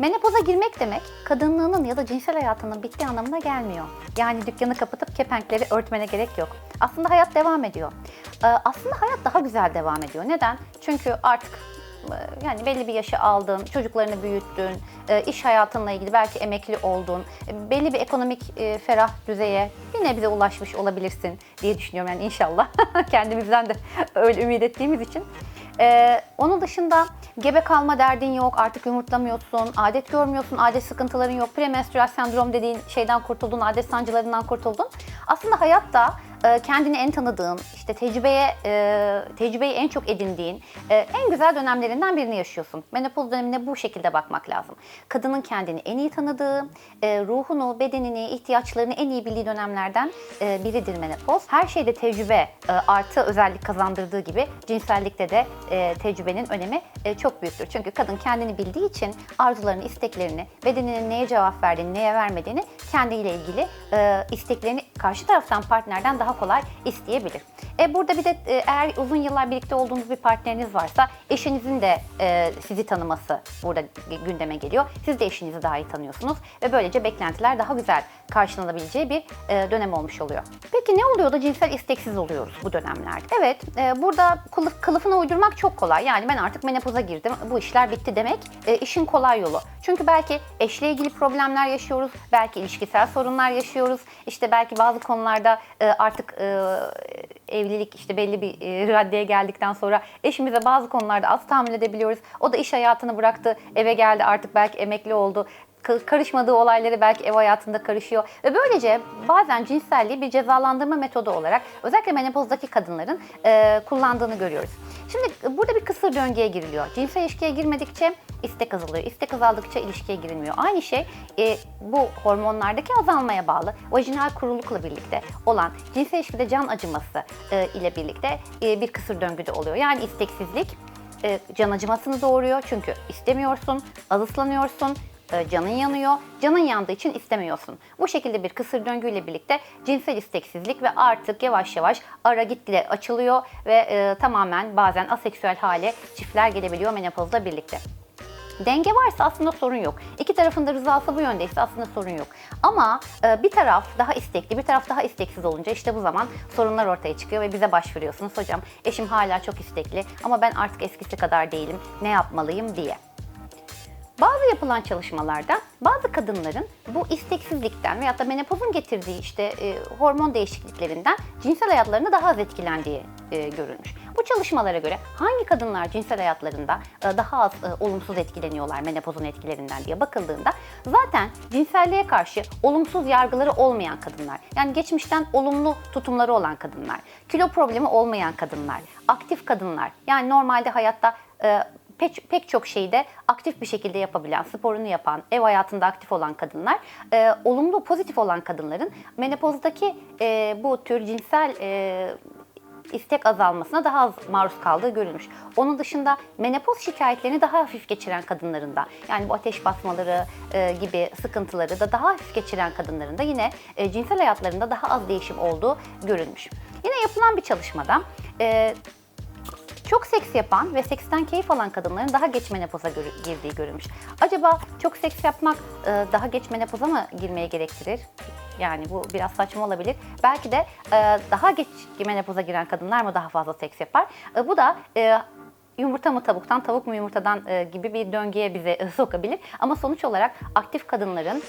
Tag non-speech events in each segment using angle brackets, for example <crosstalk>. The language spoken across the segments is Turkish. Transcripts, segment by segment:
Menopoza girmek demek kadınlığının ya da cinsel hayatının bittiği anlamına gelmiyor. Yani dükkanı kapatıp kepenkleri örtmene gerek yok. Aslında hayat devam ediyor. Ee, Aslında hayat daha güzel devam ediyor. Neden? Çünkü artık e, yani belli bir yaşı aldın, çocuklarını büyüttün, e, iş hayatınla ilgili belki emekli oldun, e, belli bir ekonomik ferah düzeye bir nebze ulaşmış olabilirsin diye düşünüyorum yani inşallah. <laughs> Kendimizden de öyle ümit ettiğimiz için. Ee, onun dışında gebe kalma derdin yok, artık yumurtlamıyorsun, adet görmüyorsun, adet sıkıntıların yok, premenstrüel sendrom dediğin şeyden kurtuldun, adet sancılarından kurtuldun. Aslında hayatta e, kendini en tanıdığın, işte tecrübeye e, tecrübeyi en çok edindiğin e, en güzel dönemlerinden birini yaşıyorsun. Menopoz dönemine bu şekilde bakmak lazım. Kadının kendini en iyi tanıdığı, e, ruhunu, bedenini, ihtiyaçlarını en iyi bildiği dönemlerden e, biridir menopoz. Her şeyde tecrübe e, artı özellik kazandırdığı gibi cinsellikte de e, tecrübenin önemi e, çok büyüktür. Çünkü kadın kendini bildiği için arzularını, isteklerini, bedeninin neye cevap verdiğini, neye vermediğini kendiyle ilgili e, isteklerini karşı taraftan partnerden daha kolay isteyebilir. E, burada bir de e, eğer uzun yıllar birlikte olduğunuz bir partneriniz varsa eşinizin de e, sizi tanıması burada gündeme geliyor. Siz de eşinizi daha iyi tanıyorsunuz ve böylece beklentiler daha güzel karşılanabileceği bir e, dönem olmuş oluyor. Peki ne oluyor da cinsel isteksiz oluyoruz bu dönemlerde? Evet, e, burada kılıf, kılıfına uydurmak çok kolay. Yani ben artık menopoza girdim, bu işler bitti demek e, işin kolay yolu. Çünkü belki eşle ilgili problemler yaşıyoruz, belki ilişkisel sorunlar yaşıyoruz. İşte belki bazı konularda e, artık e, evlilik işte belli bir e, raddeye geldikten sonra eşimize bazı konularda az tahammül edebiliyoruz. O da iş hayatını bıraktı, eve geldi artık belki emekli oldu ka- karışmadığı olayları belki ev hayatında karışıyor ve böylece bazen cinselliği bir cezalandırma metodu olarak özellikle menopozdaki kadınların e, kullandığını görüyoruz. Şimdi burada bir kısır döngüye giriliyor. Cinsel ilişkiye girmedikçe istek azalıyor. İstek azaldıkça ilişkiye girilmiyor. Aynı şey e, bu hormonlardaki azalmaya bağlı. Vajinal kurulukla birlikte olan cinsel ilişkide can acıması e, ile birlikte e, bir kısır döngüde oluyor. Yani isteksizlik e, can acımasını doğuruyor. Çünkü istemiyorsun, az ıslanıyorsun, e, canın yanıyor. Canın yandığı için istemiyorsun. Bu şekilde bir kısır döngüyle birlikte cinsel isteksizlik ve artık yavaş yavaş ara gitgide açılıyor ve e, tamamen bazen aseksüel hale çiftler gelebiliyor menopozla birlikte. Denge varsa aslında sorun yok. İki tarafın da rızası bu yöndeyse aslında sorun yok. Ama e, bir taraf daha istekli, bir taraf daha isteksiz olunca işte bu zaman sorunlar ortaya çıkıyor ve bize başvuruyorsunuz. Hocam eşim hala çok istekli ama ben artık eskisi kadar değilim. Ne yapmalıyım diye. Bazı yapılan çalışmalarda bazı kadınların bu isteksizlikten veyahut da menopozun getirdiği işte e, hormon değişikliklerinden cinsel hayatlarında daha az etkilendiği e, görülmüş. Bu çalışmalara göre hangi kadınlar cinsel hayatlarında e, daha az e, olumsuz etkileniyorlar menopozun etkilerinden diye bakıldığında zaten cinselliğe karşı olumsuz yargıları olmayan kadınlar, yani geçmişten olumlu tutumları olan kadınlar, kilo problemi olmayan kadınlar, aktif kadınlar, yani normalde hayatta e, pek, pek çok şeyi de aktif bir şekilde yapabilen, sporunu yapan, ev hayatında aktif olan kadınlar, e, olumlu, pozitif olan kadınların menopozdaki e, bu tür cinsel e, istek azalmasına daha az maruz kaldığı görülmüş. Onun dışında menopoz şikayetlerini daha hafif geçiren kadınların da yani bu ateş basmaları e, gibi sıkıntıları da daha hafif geçiren kadınların da yine e, cinsel hayatlarında daha az değişim olduğu görülmüş. Yine yapılan bir çalışmada e, çok seks yapan ve seksten keyif alan kadınların daha geç menopoza girdiği görülmüş. Acaba çok seks yapmak e, daha geç menopoza mı girmeye gerektirir? Yani bu biraz saçma olabilir. Belki de e, daha geç menopoza giren kadınlar mı daha fazla seks yapar? E, bu da yumurta mı tavuktan, tavuk mu yumurtadan gibi bir döngüye bize e, sokabilir. Ama sonuç olarak aktif kadınların,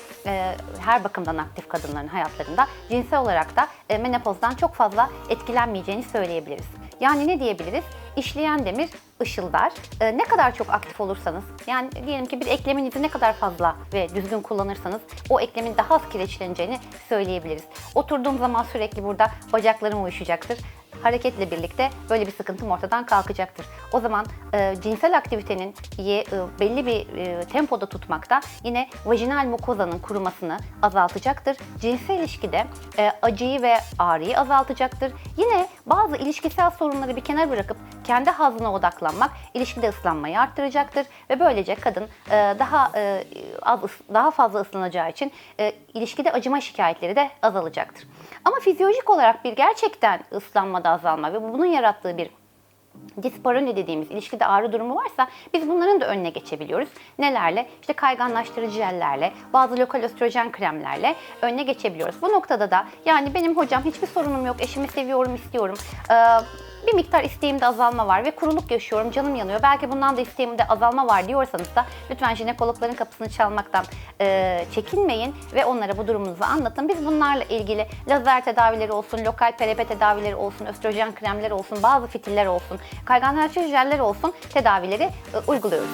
her bakımdan aktif kadınların hayatlarında cinsel olarak da menopozdan çok fazla etkilenmeyeceğini söyleyebiliriz. Yani ne diyebiliriz? İşleyen demir ışıldar. E, ne kadar çok aktif olursanız, yani diyelim ki bir ekleminizi ne kadar fazla ve düzgün kullanırsanız o eklemin daha az kireçleneceğini söyleyebiliriz. Oturduğum zaman sürekli burada bacaklarım uyuşacaktır hareketle birlikte böyle bir sıkıntım ortadan kalkacaktır. O zaman e, cinsel aktivitenin e, belli bir e, tempoda tutmakta yine vajinal mukozanın kurumasını azaltacaktır. Cinsel ilişkide e, acıyı ve ağrıyı azaltacaktır. Yine bazı ilişkisel sorunları bir kenara bırakıp kendi hazına odaklanmak ilişkide ıslanmayı arttıracaktır ve böylece kadın e, daha e, az daha fazla ıslanacağı için e, ilişkide acıma şikayetleri de azalacaktır. Ama fizyolojik olarak bir gerçekten ıslanmada azalma ve bunun yarattığı bir disparoni dediğimiz ilişkide ağrı durumu varsa biz bunların da önüne geçebiliyoruz. Nelerle? İşte kayganlaştırıcı jellerle, bazı lokal östrojen kremlerle önüne geçebiliyoruz. Bu noktada da yani benim hocam hiçbir sorunum yok, eşimi seviyorum, istiyorum. Ee, bir miktar isteğimde azalma var ve kuruluk yaşıyorum, canım yanıyor. Belki bundan da isteğimde azalma var diyorsanız da lütfen jinekologların kapısını çalmaktan e, çekinmeyin ve onlara bu durumunuzu anlatın. Biz bunlarla ilgili lazer tedavileri olsun, lokal PRP tedavileri olsun, östrojen kremleri olsun, bazı fitiller olsun, kayganlaştırıcı jeller olsun tedavileri e, uyguluyoruz.